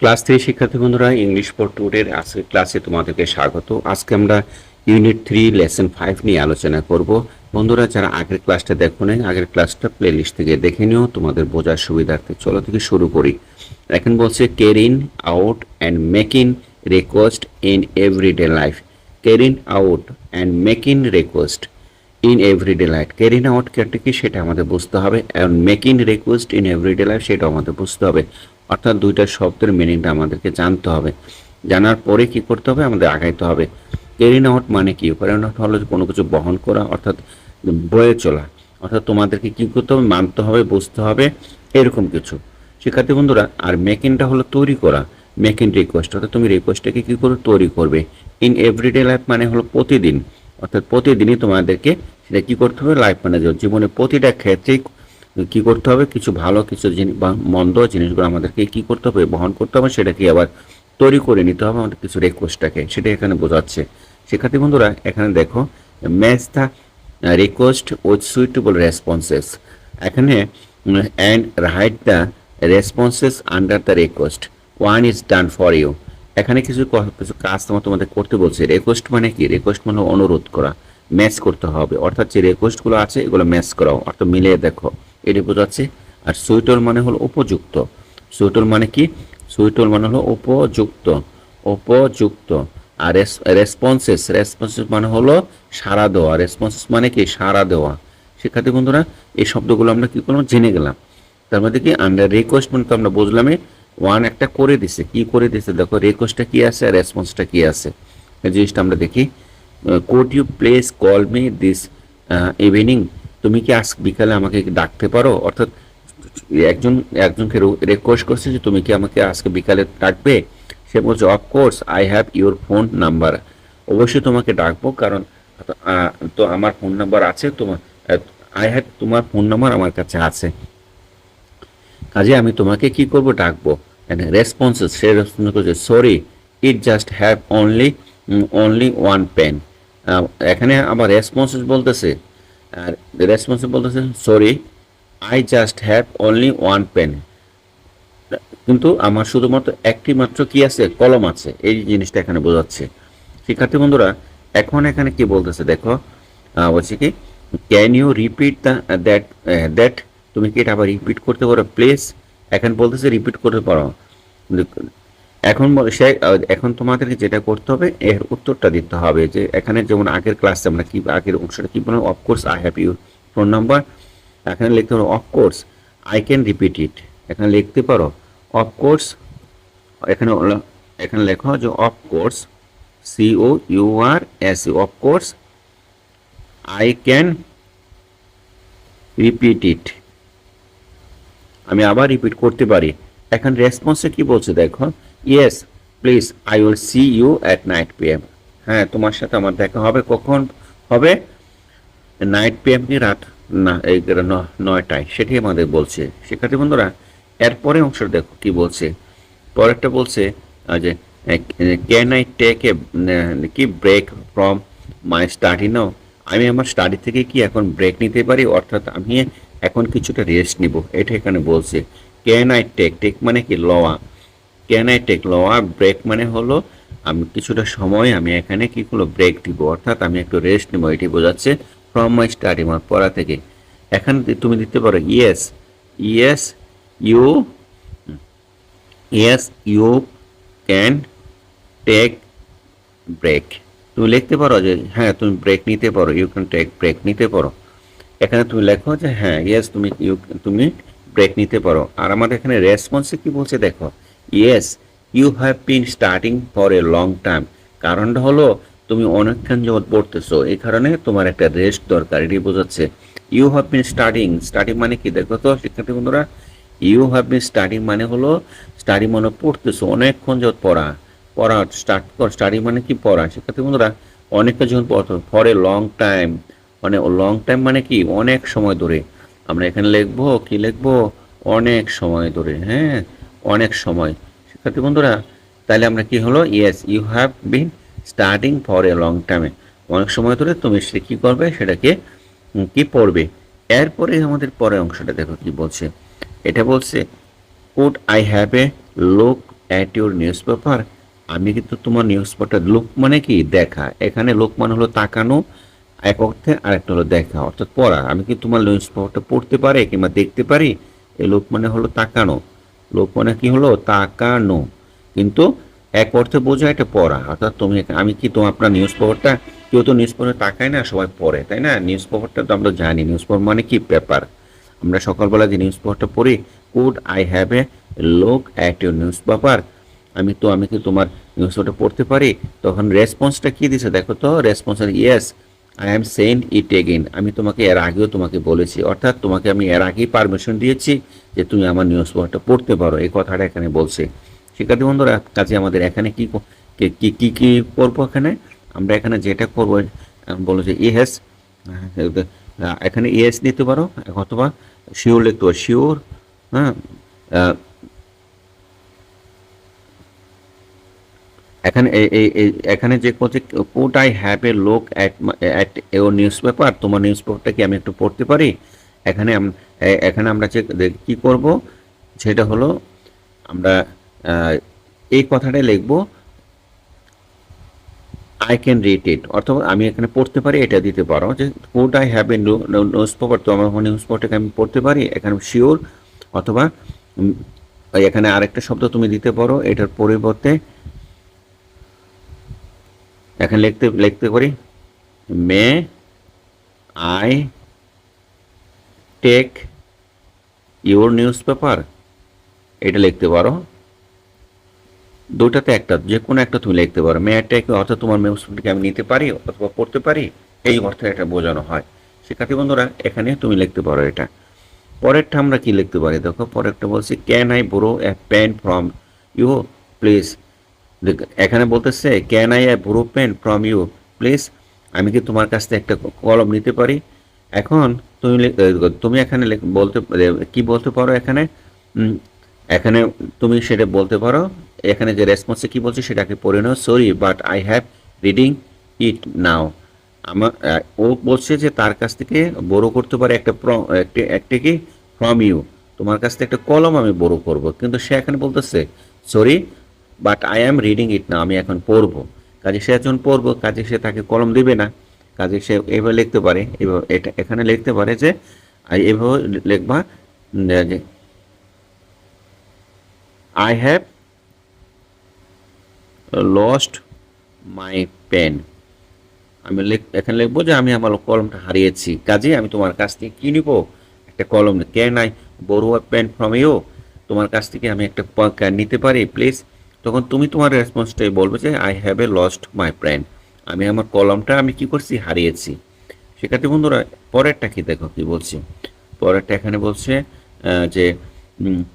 Class three শিক্ষার্থী বন্ধুরা English for টুডের আজকের ক্লাসে তোমাদেরকে স্বাগত। আজকে আমরা ইউনিট থ্রি লেসন ফাইভ নিয়ে আলোচনা করব। বন্ধুরা, যারা আগের ক্লাসটা দেখো নাই, আগের ক্লাসটা প্লে লিস্ট থেকে দেখে নিও, তোমাদের বোঝার সুবিধার্থে চলো থেকে শুরু করি। এখন বলছে carrying out and making request in everyday life carrying out and making request in everyday life carrying out কেয়ারটা কি? সেটা আমাদের বুঝতে হবে। And making request in everyday life সেটা আমাদের বুঝতে হবে। অর্থাৎ দুইটা শব্দের মিনিংটা আমাদেরকে জানতে হবে। জানার পরে কি করতে হবে? আমাদের আগাইতে হবে। কেরিন আউট মানে কি? কেরিন আউট হলো কোনো কিছু বহন করা, অর্থাৎ বয়ে চলা। অর্থাৎ তোমাদেরকে কি করতে হবে? মানতে হবে, বুঝতে হবে, এরকম কিছু। শিক্ষার্থী বন্ধুরা, আর মেকিংটা হলো তৈরি করা। মেকিং রিকোয়েস্ট অর্থাৎ তুমি রিকোয়েস্টটাকে কী করে তৈরি করবে? ইন এভরিডে লাইফ মানে হলো প্রতিদিন। অর্থাৎ প্রতিদিনই তোমাদেরকে সেটা কী করতে হবে? লাইফ মানে জীবনে প্রতিটা ক্ষেত্রেই কি করতে হবে? কিছু ভালো, কিছু জিনিস বা মন্দ জিনিসগুলো আমাদেরকে কি করতে হবে, বহন করতে হবে, সেটাকে আবার তৈরি করে নিতে হবে আমাদের কিছু রিকোয়েস্টটাকে সেটা এখানে বোঝাচ্ছে। শিক্ষার্থী বন্ধুরা, এখানে দেখো match the request with suitable responses এখানে and write the responses under the request one is done for you এখানে কিছু কিছু কাজ তোমার তোমাদের করতে বলছে। রিকোয়েস্ট মানে কি? রিকোয়েস্ট মানে অনুরোধ করা। ম্যাচ করতে হবে। অর্থাৎ যে রিকোয়েস্টগুলো আছে, এগুলো ম্যাচ করাও। অর্থাৎ মিলিয়ে দেখো। এটি বোঝাচ্ছে, আর সুইটল মানে হলো উপযুক্ত। সুইটল মানে কি? সুইটল মানে হলো উপযুক্ত। উপযুক্ত। আর রেসপন্সেস রেসপন্সেস মানে হলো সাড়া দেওয়া। রেসপন্সেস মানে কি? সাড়া দেওয়া। শিক্ষার্থী বন্ধুরা, এই শব্দগুলো আমরা কি করলাম? জেনে গেলাম। তার মধ্যে কি? আন্ডার রিকোয়েস্ট মানে তো আমরা বুঝলামই ওয়ান একটা করে দিছে। কি করে দিছে? দেখো রিকোয়েস্টটা কি আছে? আর রেসপন্সটা কি আছে? এই জিনিসটা আমরা দেখি। Could you please call me this evening তুমি কি আজ বিকালে আমাকে ডাকতে পারো? অর্থাৎ, একজন, একজনকে রিকোয়েস্ট করছে যে তুমি কি আমাকে আজকে বিকালে ডাকবে? সে বলছে of course I have your phone number অবশ্যই তোমাকে ডাকবো, কারণ তো আমার ফোন নাম্বার আছে তোমার আই হ্যাভ তোমার ফোন নাম্বার আমার কাছে আছে। কাজে আমি তোমাকে কি করব? ডাকবো। রেসপন্সেস সে রেসপন্স করছে sorry it just have only only one pen এখানে আবার রেসপন্সেস বলতেছে। আর রেসপন্সেস বলতেছে sorry I just have only one pen কিন্তু আমার শুধুমাত্র একটি মাত্র কি আছে, কলম আছে, এই জিনিসটা এখানে বোঝাচ্ছে। শিক্ষার্থী বন্ধুরা, এখন এখানে কি বলতেছে দেখো বলছে কি can you repeat the that that তুমি কি এটা আবার রিপিট করতে পারো? প্লেস এখন বলতেছে রিপিট করতে পারো। এখন সে এখন তোমাদেরকে যেটা করতে হবে, এর উত্তরটা দিতে হবে যে, এখানে যেমন আগের ক্লাসে আমরা কি, আগের অংশটা কি বললাম? Of course I have you phone number এখানে লিখতে পারো of course I can repeat it এখানে লিখতে পারো অফকোর্স এখানে এখানে লেখো যে of course C O U R S of course I can repeat it আমি আবার রিপিট করতে পারি। এখন রেসপন্সে কি বলছে দেখো? Yes please I will see you at night P M হ্যাঁ তোমার সাথে আমার দেখা হবে কখন? হবে নাইট পি এম কি রাত? না, এই নয়টায় সেটি আমাদের বলছে। শিক্ষার্থী বন্ধুরা, এরপরে অংশটা দেখো কি বলছে। পরেরটা বলছে যে ক্যান আই টেক এ, কি break from my study now আমি আমার স্টাডি থেকে কি এখন ব্রেক নিতে পারি? অর্থাৎ আমি এখন কিছুটা রেস্ট নিব। এটা এখানে বলছে। ক্যান আই টেক টেক মানে কি, লওয়া। ক্যান আই টেক লওয়া ব্রেক মানে হলো আমি কিছুটা সময় আমি এখানে কি করল ব্রেক দিব। অর্থাৎ আমি একটু রেস্ট নেব, এটি বোঝাচ্ছে ফ্রম মাই স্টাডি আমার পড়া থেকে। এখানে তুমি দিতে পারো yes yes you yes you can take break তুমি লিখতে পারো যে হ্যাঁ তুমি ব্রেক নিতে পারো ইউ ক্যান টেক ব্রেক নিতে পারো। এখানে তুমি লেখো যে হ্যাঁ ইয়েস তুমি ইউ তুমি ব্রেক নিতে পারো। আর আমাদের এখানে রেসপন্সে কি বলছে দেখো yes you have been starting for a long time কারণটা হলো, তুমি অনেকক্ষণ যাবত পড়তেছো। এই কারণে তোমার একটা রেস্ট দরকার এটি বোঝাচ্ছে। You have been starting starting মানে কি? দেখো তো, শিক্ষার্থী বন্ধুরা ইউ হ্যাভ বিন স্টার্টিং মানে হলো স্টাডি মানে পড়তেছো, অনেকক্ষণ যাবত পড়া। পড়া স্টার্ট কর। স্টাডি মানে কি? পড়া। শিক্ষার্থী বন্ধুরা অনেকটা যখন পড়তো ফর এ লং টাইম মানে লং টাইম মানে কি? অনেক সময় ধরে। আমরা এখানে লিখব, কি লিখব? অনেক সময় ধরে হ্যাঁ? অনেক সময়। শিক্ষার্থী বন্ধুরা, তাহলে আমরা কি হলো? Yes you have been starting for a long টাইমে অনেক সময় ধরে তুমি সে কী করবে? সেটাকে কি পড়বে? এরপরে আমাদের পরের অংশটা দেখো কি বলছে। এটা বলছে could I have a look at your newspaper আমি কিন্তু তোমার নিউজ পেপারটা লুক মানে কি? দেখা। এখানে লোক মানে হলো তাকানো, এক অর্থে আর একটা হলো দেখা। অর্থাৎ পড়া। আমি কি তোমার নিউজ পেপারটা পড়তে পারি কিংবা দেখতে পারি? এই লোক মানে হলো তাকানো। লোক মানে কি হলো? তাকানো। কিন্তু এক অর্থে বোঝায় এটা পড়া। অর্থাৎ তুমি আমি কি তোমার আপনার নিউজ পেপারটা কেউ তো নিউজ পেপার তাকায় না, সবাই পড়ে, তাই না? নিউজ পেপারটা তো আমরা জানি। নিউজ পেপার মানে কি পেপার আমরা সকালবেলা যে নিউজ পেপারটা পড়ি could I have a look at your newspaper আমি তো আমি কি তোমার নিউজ পেপারটা পড়তে পারি? তখন রেসপন্সটা কি দিছে? দেখো তো response yes I am send it again আমি তোমাকে এর আগেও তোমাকে বলেছি। অর্থাৎ তোমাকে আমি এর আগেই পারমিশন দিয়েছি যে তুমি আমার নিউজ পেপারটা পড়তে পারো। এই কথাটা এখানে বলছে। শিক্ষার্থী বন্ধুরা, কাজে আমাদের এখানে কি ক- কি- কি করব এখানে? আমরা এখানে যেটা করব বলো যে ইহেস এখানে ইয়েস নিতে পারো, অথবা শিওর লিখতে পারো। শিওর হ্যাঁ এখানে এখানে যে বলছে coat I have a look at at your newspaper তোমার নিউজ পেপারটা কি আমি একটু পড়তে পারি? এখানে এখানে আমরা যে কি করব? সেটা হলো, আমরা এই কথাটাই লিখব আই ক্যান রিড ইট অথবা আমি এখানে পড়তে পারি, এটা দিতে পারো। যে could I have a newspaper তো আমার নিউজ পেপারটাকে আমি পড়তে পারি, এখানে শিওর অথবা এখানে আরেকটা শব্দ তুমি দিতে পারো, এটার পরিবর্তে এখানে লিখতে লিখতে পারি may, I take your newspaper এটা লিখতে পারো। দুটাতে একটা যে কোনো একটা তুমি লিখতে পারো। মে টেক অর্থাৎ তোমার নিউজ পেপারকে আমি নিতে পারি অথবা পড়তে পারি, এই অর্থে এটা বোঝানো হয়। শিক্ষার্থী বন্ধুরা, এখানে তুমি লিখতে পারো এটা। পরেরটা আমরা কি লিখতে পারি? দেখো, পরেরটা বলছি can I borrow a pen from you please এখানে বলতেছে can I borrow pen from you please আমি কি তোমার কাছ থেকে একটা কলম নিতে পারি? এখন তুমি তুমি এখানে বলতে কি বলতে পারো এখানে? এখানে তুমি সেটা বলতে পারো। এখানে যে রেসপন্সে কি বলছে সেটাকে পড়ে নাও। Sorry but I have reading it now আমার ও বলছে যে তার কাছ থেকে বড় করতে প্র- একটা একটা কি? ফ্রম ইউ তোমার কাছ থেকে একটা কলম আমি বড় করব। কিন্তু সে এখানে বলতেছে sorry but I am reading it না আমি এখন পড়ব। কাজে সে একজন পড়ব, কাজে সে তাকে কলম দিবে না। কাজে সে এভাবে লিখতে পারে, এভাবে এটা এখানে লিখতে পারে যে এভাবে লিখবা I have lost my pen আমি এখানে লিখব যে, আমি আমার কলমটা হারিয়েছি। কাজে আমি তোমার কাছ থেকে কি নিব? একটা কলম। Can I borrow pen from you তোমার কাছ থেকে আমি একটা নিতে পারি প্লিজ তখন তুমি তোমার রেসপন্সটাই বলবে যে I have a lost my pen আমি আমার কলমটা আমি কি করছি? হারিয়েছি। সেক্ষেত্রে বন্ধুরা, পরেরটা কি দেখো, কি বলছি? পরেরটা এখানে বলছে যে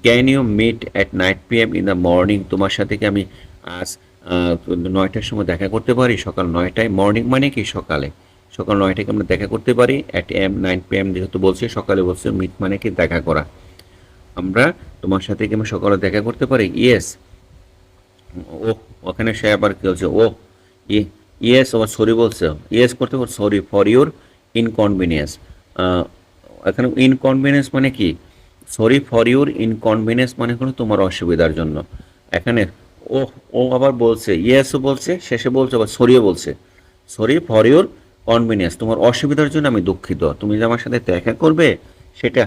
can you meet at night P M in the morning তোমার সাথে কি আমি আজ নয়টার সময় দেখা করতে পারি? সকাল নয়টায়। মর্নিং মানে কি? সকালে। সকাল নয়টাকে আমরা দেখা করতে পারি? At M nine P M যেহেতু বলছে, সকালে বলছে মিট মানে কি? দেখা করা। আমরা তোমার সাথে কি আমি সকালে দেখা করতে পারি? ইয়েস ও, ওখানে সে আবার কি বলছে? ও ইয়েস আবার সরি বলছে। ইয়েস করতে পার সরি ফর ইউর ইনকনভিনিয়েন্স এখানে ইনকনভিনিয়েন্স মানে কি? সরি ফর ইউর ইনকনভিনিয়েন্স মানে হলো তোমার অসুবিধার জন্য। এখানে ও ও আবার বলছে ইয়েসও বলছে, শেষে বলছে, আবার সরিও বলছে। সরি ফর ইউর কনভিনিয়েন্স তোমার অসুবিধার জন্য আমি দুঃখিত। তুমি যে আমার সাথে দেখা করবে, সেটা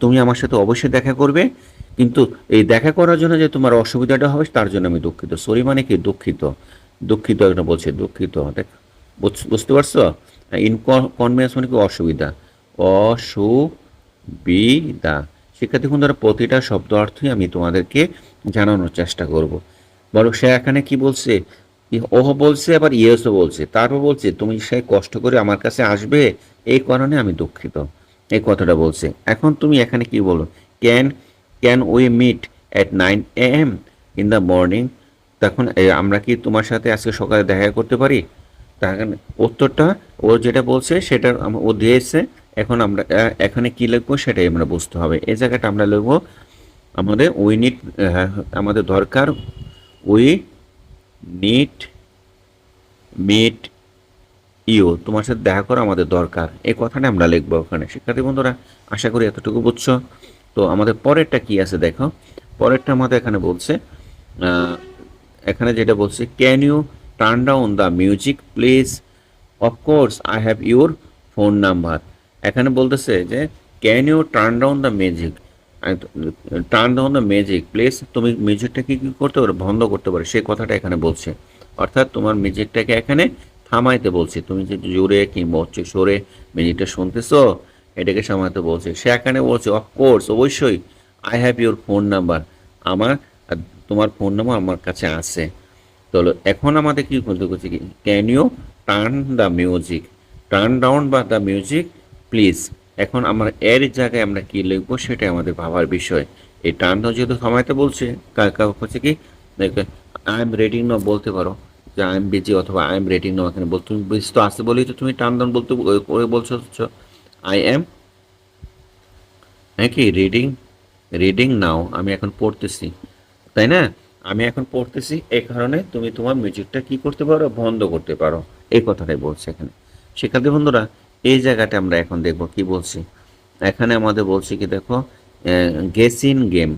তুমি আমার সাথে অবশ্যই দেখা করবে, কিন্তু এই দেখা করার জন্য যে তোমার অসুবিধাটা হবে, তার জন্য আমি দুঃখিত। সরি মানে কি? দুঃখিত। দুঃখিত একটা বলছে, দুঃখিত। দেখ, বুঝ- বুঝতে পারছ? ইনকনভিনিয়েন্স মানে কি? অসুবিধা। অসুবিধা। শিক্ষার্থী বন্ধুরা, প্রতিটা শব্দ অর্থই আমি তোমাদেরকে জানানোর চেষ্টা করব। বলো সে এখানে কি বলছে? ওহ বলছে, আবার ইয়েসও বলছে। তারপর বলছে, তুমি সে কষ্ট করে আমার কাছে আসবে? এই কারণে আমি দুঃখিত। এই কথাটা বলছে। এখন তুমি এখানে কি বলো? Can can we meet at nine A M in the morning তখন আমরা কি তোমার সাথে আজকে সকালে দেখা করতে পারি? তখন উত্তরটা ও যেটা বলছে সেটা ও দিয়েছে। এখন আমরা এখানে কি লিখব সেটাই আমরা বুঝতে হবে। এই জায়গাটা আমরা লিখব, আমাদের উই নিড আমাদের দরকার উই নিট মিট ইউ তোমার সাথে দেখা করা আমাদের দরকার। এই কথাটা আমরা লিখব ওখানে। শিক্ষার্থী বন্ধুরা, আশা করি এতটুকু বুঝছ। তো আমাদের পরেরটা কি আছে দেখো? পরেরটা আমাদের এখানে বলছে এখানে যেটা বলছে can you turn down the music please of course I have your phone number এখানে বলতেছে যে can you turn down the music turn down the music please তুমি মিউজিকটাকে কি করতে পারো? বন্ধ করতে পারো। সেই কথাটা এখানে বলছে। অর্থাৎ তোমার মিউজিকটাকে এখানে থামাইতে বলছে। তুমি যে জোরে কিংবা হচ্ছে সরে মিউজিকটা শুনতেছো, এটাকে সামাইতে বলছে। সে এখানে বলছে অফকোর্স অবশ্যই। I have your phone number আমার তোমার ফোন নাম্বার আমার কাছে আছে। চলো এখন আমাদের কি করতে করছে কি can you turn the music turn down বা দ্য মিউজিক প্লিজ এখন আমার এর জায়গায় আমরা কি লিখব সেটাই আমাদের ভাবার বিষয়। এই টার্ন ডাউন যেহেতু থামাইতে বলছে হচ্ছে কি আই এম রেডিং না বলতে পারো। যে আই এম বিজি অথবা আই এম রেডিং না এখানে বল তুমি বিজি তো আসতে বলেই তো তুমি টার্ন ডাউন বলতে বলছো আই এম? হ্যাঁ কি? রিডিং রিডিং নাও, আমি এখন পড়তেছি। তাই না? আমি এখন পড়তেছি এই কারণে তুমি তোমার মিউজিকটা কি করতে পারো? বন্ধ করতে পারো। এই কথাটাই বলছে এখানে। শিক্ষার্থী বন্ধুরা, এই জায়গাটা আমরা এখন দেখব কি বলছি। এখানে আমাদের বলছি কি, দেখো গেস ইন গেম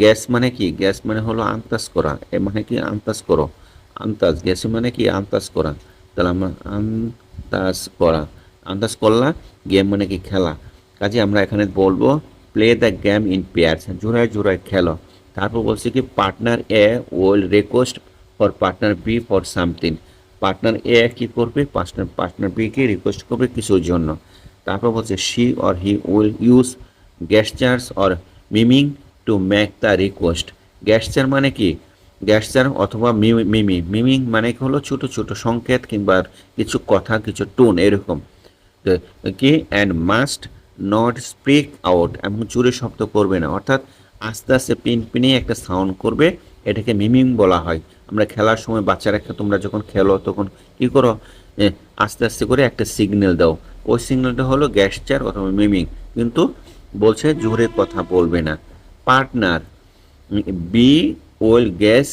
গ্যাস মানে কি? গ্যাস মানে হলো আন্তাজ করা। এ মানে কি? আন্তাজ করো। আন্তাজ গ্যাস মানে কি? আন্তাজ করা। তাহলে আমরা আন্তাজ করা আন্দাজ করলা গেম মানে কি? খেলা। কাজে আমরা এখানে বলব play the game in pairs জোড়ায় জোড়ায় খেলো। তারপর বলছে কি partner A will request for partner B for something partner A কি করবে? পার্টনার পার্টনার বি কে রিকোয়েস্ট করবে কিছুর জন্য। তারপর বলছে she or he will use gestures or miming to make the request gesture মানে কি? গ্যাসচার অথবা মি- মিমি মিমিং মানে হলো? ছোট ছোট সংকেত কিংবা কিছু কথা, কিছু টোন এরকম। কি and must not speak out এমন জোরে শব্দ করবে না। অর্থাৎ আস্তে আস্তে পিন, পিনে একটা সাউন্ড করবে, এটাকে মিমিং বলা হয়। আমরা খেলার সময় বাচ্চারা তোমরা যখন খেলো, তখন কি করো? আস্তে আস্তে করে একটা সিগন্যাল দাও। ওই সিগন্যালটা হলো গ্যাসচার অথবা মিমিং কিন্তু বলছে জোরে কথা বলবে না। Partner B will guess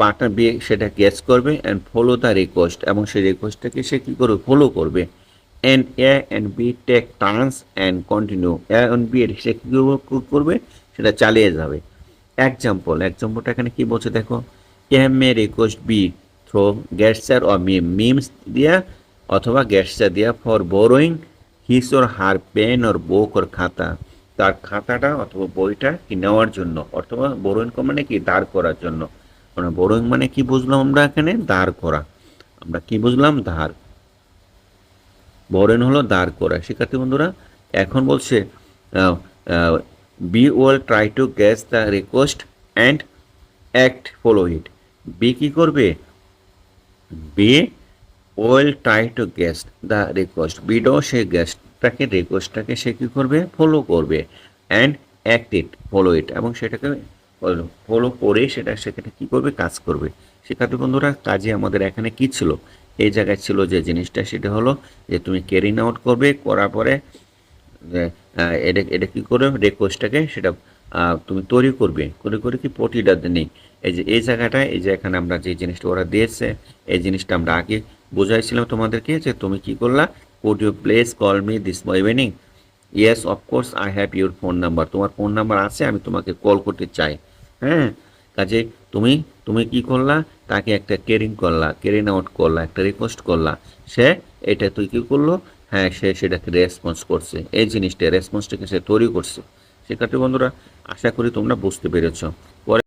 partner B সেটা গ্যাস করবে অ্যান্ড ফলো দ্য রিকোয়েস্ট এবং সেই রিকোয়েস্টটাকে সে কী করবে? ফলো করবে। And A and B take turns and continue A and B সে কী করবে? সেটা চালিয়ে যাবে। এক্সাম্পল এক্সাম্পলটা এখানে কী বলছে দেখো? M may request be through gesture or mime mimes দিয়া অথবা গ্যাসচার দিয়া for borrowing his or her pen or book or খাতা। তার খাতাটা অথবা বইটা কি নেওয়ার জন্য? অথবা বোরোয়িং মানে কি দাঁড় করার জন্য? মানে বোরোয়িং মানে কি বুঝলাম আমরা এখানে? দাঁড় করা। আমরা কি বুঝলাম? ধার। বরেন হলো দাঁড় করা। শিক্ষার্থী বন্ধুরা, এখন বলছে B will try to guess the request and act follow it B কী করবে? B will try to guess the request বিডও সে গ্যাসটাকে রিকোয়েস্টটাকে সে কী করবে? ফলো করবে। And act it follow it এবং সেটাকে, ফলো করে সেটা, সেখানে কী করবে? কাজ করবে। শিক্ষার্থী বন্ধুরা, কাজে আমাদের এখানে কি ছিল? এই জায়গায় ছিল যে জিনিসটা, সেটা হলো যে তুমি ক্যারিং আউট করবে, করার পরে এটা এটা কী করবে? রিকোয়েস্টটাকে সেটা তুমি তৈরি করবে। করে করে কি পটিটা নেই। এই যে, এই জায়গাটায় এই যে এখানে আমরা যে জিনিসটা ওরা দিয়েছে, এই জিনিসটা আমরা আগে বোঝাইছিলাম তোমাদেরকে যে তুমি কি করলা? Could you please call me this evening yes of course I have your phone number তোমার ফোন নাম্বার আছে, আমি তোমাকে কল করতে চাই। হ্যাঁ? কাজে তুমি তুমি কি করলা? তাকে একটা কেরিং করলা কেরিং আউট করলা, একটা রিকোয়েস্ট করলা। সে এটা তুই কি করল? হ্যাঁ সে সেটাকে রেসপন্স করছে। এই জিনিসটা রেসপন্সটাকে সে তৈরি করছে। শিক্ষার্থী বন্ধুরা, আশা করি তোমরা বুঝতে পেরেছ। পরে